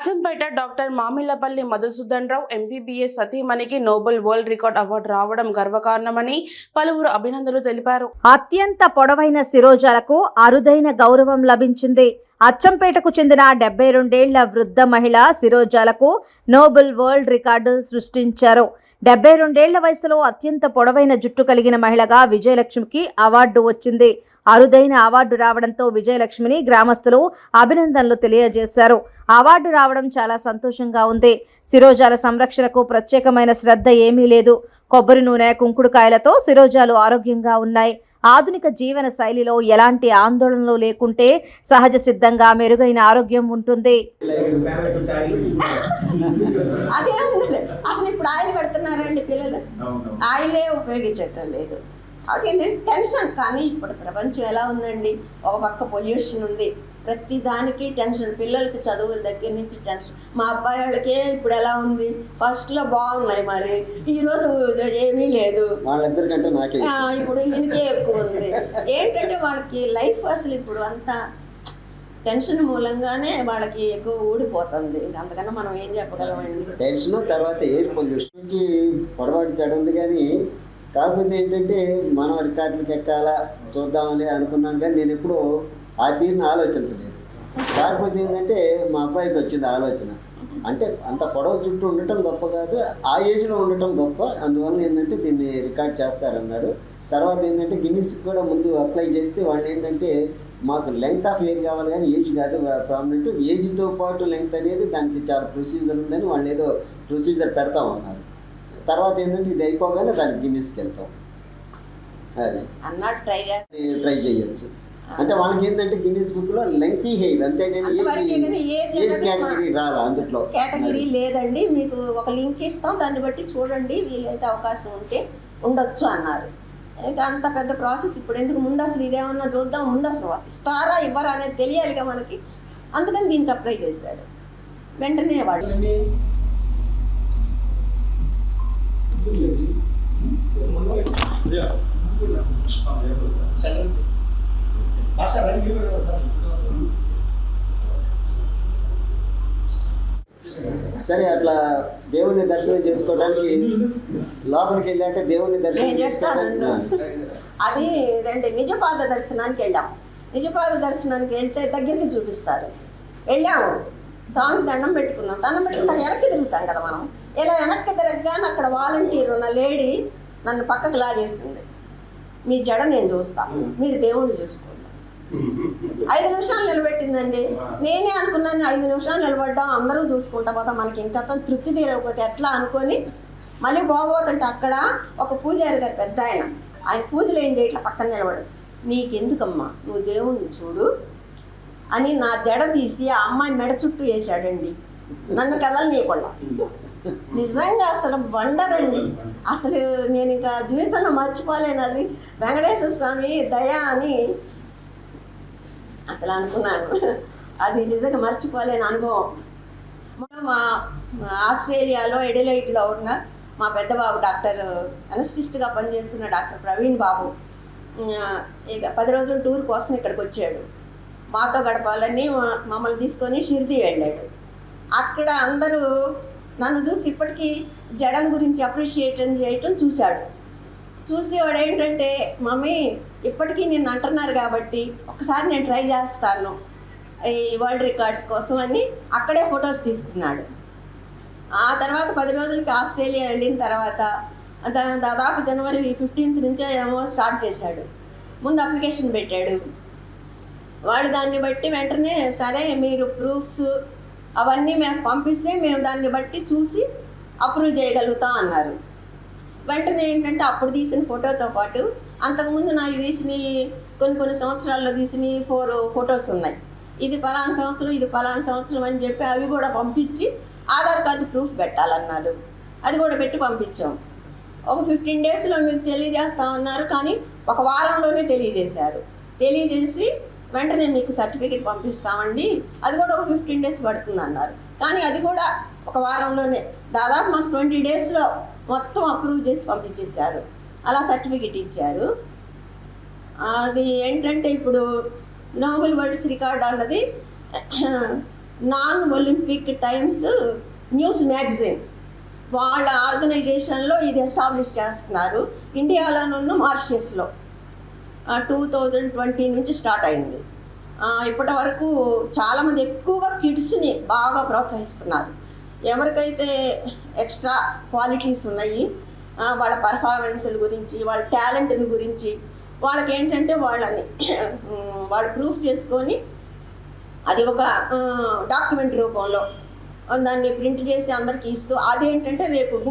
Achampet doctor Mamillapalli Madhusudan Rao MBBS సతీమణికి Nobel world record award రావడం గర్వకారణమని పలువురు అభినందనలు తెలిపారు. అత్యంత పొడవైన శిరోజాలకు అరుదైన గౌరవం లభించింది. అచ్చంపేటకు చెందిన డెబ్బై రెండేళ్ళ వృద్ధ మహిళ శిరోజాలకు నోబెల్ వరల్డ్ రికార్డు సృష్టించారు. డెబ్బై రెండేళ్ళ వయసులో అత్యంత పొడవైన జుట్టు కలిగిన మహిళగా విజయలక్ష్మికి అవార్డు వచ్చింది. అరుదైన అవార్డు రావడంతో విజయలక్ష్మిని గ్రామస్తులు అభినందనలు తెలియజేశారు. అవార్డు రావడం చాలా సంతోషంగా ఉంది. శిరోజాల సంరక్షణకు ప్రత్యేకమైన శ్రద్ధ ఏమీ లేదు. కొబ్బరి నూనె కుంకుడుకాయలతో శిరోజాలు ఆరోగ్యంగా ఉన్నాయి. ఆధునిక జీవన శైలిలో ఎలాంటి ఆందోళనలు లేకుంటే సహజ సిద్ధంగా మెరుగైన ఆరోగ్యం ఉంటుంది. అదే అసలు ఇప్పుడు ఆయిల్ పెడుతున్నారండి పిల్లలు. ఆయిలే ఉపయోగించటం లేదు. అది టెన్షన్. కానీ ఇప్పుడు ప్రపంచం ఎలా ఉందండి? ఒక పక్క పొల్యూషన్ ఉంది. ప్రతి దానికి టెన్షన్ పిల్లలకి చదువుల దగ్గర నుంచి టెన్షన్ మా అబ్బాయి వాళ్ళకే ఇప్పుడు ఎలా ఉంది? ఫస్ట్లో బాగున్నాయి మరి. ఈరోజు ఏమీ లేదు. వాళ్ళిద్దరికంటే నాకే ఆ, ఇప్పుడు ఈయనకే ఎక్కువ ఉంది. ఏంటంటే వాళ్ళకి లైఫ్ అసలు ఇప్పుడు అంతా టెన్షన్ మూలంగానే వాళ్ళకి ఎక్కువ ఊడిపోతుంది. ఇంకా అంతకన్నా మనం ఏం చెప్పగలమండి టెన్షన్ తర్వాత ఎయిర్ పొల్యూషన్ నుంచి పొడవాటి చెడు ఉంది కానీ కాకపోతే ఏంటంటే మనం రికార్డులకు ఎక్కాలా చూద్దామని అనుకున్నాను కానీ నేను ఎప్పుడూ ఆ తీరుని ఆలోచించలేదు కాకపోతే ఏంటంటే మా అబ్బాయికి వచ్చింది ఆలోచన. అంటే అంత పొడవు చుట్టూ ఉండటం గొప్ప కాదు ఆ ఏజ్లో ఉండటం గొప్ప. అందువల్ల ఏంటంటే దీన్ని రికార్డ్ చేస్తారన్నాడు. తర్వాత ఏంటంటే గిన్నిస్కి కూడా ముందు అప్లై చేస్తే వాళ్ళు ఏంటంటే మాకు లెంగ్త్ ఆఫ్ ఎయిర్ కావాలి కానీ ఏజ్ కాదు ప్రాబ్లెంట్ ఏజ్తో పాటు లెంగ్త్ అనేది దానికి చాలా ప్రొసీజర్ ఉందని వాళ్ళు ఏదో ప్రొసీజర్ పెడతామన్నారు తర్వాత ఏంటంటే ఇది అయిపోగానే దానికి గిన్నిస్కి వెళ్తాం. అది. అన్నట్టు ట్రై ట్రై చేయొచ్చు. అంటే వాళ్ళకి ఏంటంటే గిన్నిస్ బుక్లో లెంగ్తీ హెయిర్ అంతేగాని ఏజ్ కేటగిరీ రాదు అందులో కేటగిరీ లేదండి. మీకు ఒక లింక్ ఇస్తాం. దాన్ని బట్టి చూడండి. వీలైతే అవకాశం ఉంటే ఉండొచ్చు అన్నారు. ఇంకా అంత పెద్ద ప్రాసెస్ ఇప్పుడు ఎందుకు ముందు అసలు ఇదేమన్నా చూద్దాం? ముందు అసలు ఇస్తారా ఇవ్వరా అనేది తెలియాలిగా మనకి. అందుకని దీనికి అప్లై చేశాడు. వెంటనే వాడు. సరే అట్లా దేవుణ్ణి దర్శనం చేసుకోవడానికి లోపలికి వెళ్ళాక దేవుణ్ణి దర్శనం చేసుకోవడానికి అది ఇదంటే? నిజపాద దర్శనానికి వెళ్ళాం. నిజపాద దర్శనానికి వెళ్తే దగ్గరికి చూపిస్తారు. వెళ్ళాము. స్వామికి దండం పెట్టుకున్నాం. దండం పెట్టుకున్నాక వెనక్కి తిరుగుతాం కదా మనం. ఇలా వెనక్కి తిరగగానే అక్కడ వాలంటీర్ ఉన్న లేడీ నన్ను పక్కకు లాగేసింది. మీ జడ నేను చూస్తాను మీరు దేవుణ్ణి చూసుకోండి. ఐదు నిమిషాలు నిలబెట్టిందండి. నేనే అనుకున్నాను ఐదు నిమిషాలు నిలబడ్డాం అందరూ చూసుకుంటా పోతాం. మనకి ఇంకా తృప్తి తీరకపోతే ఎట్లా అనుకొని మళ్ళీ బాగోతుంటే అక్కడ ఒక పూజారి గారు పెద్ద ఆయన. ఆయన పూజలు ఏం చేయట్లా పక్కన నిలబడు. నీకెందుకమ్మా నువ్వు దేవుణ్ణి చూడు అని నా జడ తీసి ఆ అమ్మాయి మెడ చుట్టూ వేసాడండి నన్ను కదలనీయకుండా నిజంగా అసలు వండర్ అండి అసలు నేను ఇంకా జీవితంలో మర్చిపోలేను అది వెంకటేశ్వర స్వామి దయ అని అసలు అనుకున్నాను. అది నిజంగా మర్చిపోలేని అనుభవం. మా ఆస్ట్రేలియాలో ఎడిలైట్లో ఉన్న మా పెద్దబాబు డాక్టర్ అనస్టిస్ట్గా పనిచేస్తున్న డాక్టర్ ప్రవీణ్ బాబు ఇక పది రోజుల టూర్ కోసం ఇక్కడికి వచ్చాడు. మాతో గడపాలని మమ్మల్ని తీసుకొని షిరిడి వెళ్ళాడు. అక్కడ అందరూ నన్ను చూసి ఇప్పటికీ జడన్ గురించి అప్రిషియేట్ చేయటం చూశాడు. చూసి వాడు ఏంటంటే మమ్మీ ఇప్పటికీ నిన్ను అంటున్నారు కాబట్టి ఒకసారి నేను ట్రై చేస్తాను ఈ వరల్డ్ రికార్డ్స్ కోసం అని అక్కడే ఫొటోస్ తీసుకున్నాడు. ఆ తర్వాత పది రోజులకి ఆస్ట్రేలియా వెళ్ళిన తర్వాత దాదాపు జనవరి ఫిఫ్టీన్త్ నుంచే ఏమో స్టార్ట్ చేశాడు. ముందు అప్లికేషన్ పెట్టాడు. వాడు దాన్ని బట్టి వెంటనే సరే మీరు ప్రూఫ్స్ అవన్నీ మేము పంపిస్తే మేము దాన్ని బట్టి చూసి అప్రూవ్ చేయగలుగుతాం అన్నారు. వెంటనే ఏంటంటే అప్పుడు తీసిన ఫోటోతో పాటు అంతకుముందు నాకు తీసిన కొన్ని కొన్ని సంవత్సరాల్లో తీసిన ఫోర్ ఫొటోస్ ఉన్నాయి. ఇది పలానా సంవత్సరం ఇది పలానా సంవత్సరం అని చెప్పి అవి కూడా పంపించి ఆధార్ కార్డు ప్రూఫ్ పెట్టాలన్నారు అది కూడా పెట్టి పంపించాం. ఒక ఫిఫ్టీన్ డేస్లో మీకు తెలియజేస్తామన్నారు కానీ ఒక వారంలోనే తెలియజేశారు. తెలియజేసి వెంటనే మీకు సర్టిఫికేట్ పంపిస్తామండి. అది కూడా ఒక ఫిఫ్టీన్ డేస్ పడుతుంది అన్నారు కానీ అది కూడా ఒక వారంలోనే. దాదాపు మాకు ట్వంటీ డేస్లో మొత్తం అప్రూవ్ చేసి పంపించేశారు. అలా సర్టిఫికేట్ ఇచ్చారు. అది ఏంటంటే ఇప్పుడు నోబెల్ వరల్డ్స్ రికార్డ్ అన్నది non olympic times news magazine. వాళ్ళ ఆర్గనైజేషన్లో ఇది ఎస్టాబ్లిష్ చేస్తున్నారు. ఇండియాలోనున్న మార్షియస్లో. టూ థౌజండ్ ట్వంటీ నుంచి స్టార్ట్ అయింది. ఇప్పటి వరకు చాలామంది ఎక్కువగా కిడ్స్ని బాగా ప్రోత్సహిస్తున్నారు. ఎవరికైతే ఎక్స్ట్రా క్వాలిటీస్ ఉన్నాయి వాళ్ళ పర్ఫార్మెన్స్ల గురించి వాళ్ళ టాలెంట్ని గురించి వాళ్ళకి ఏంటంటే వాళ్ళని వాళ్ళు ప్రూఫ్ చేసుకొని అది ఒక డాక్యుమెంట్ రూపంలో దాన్ని ప్రింట్ చేసి అందరికి ఇస్తూ అదేంటంటే రేపు బుక్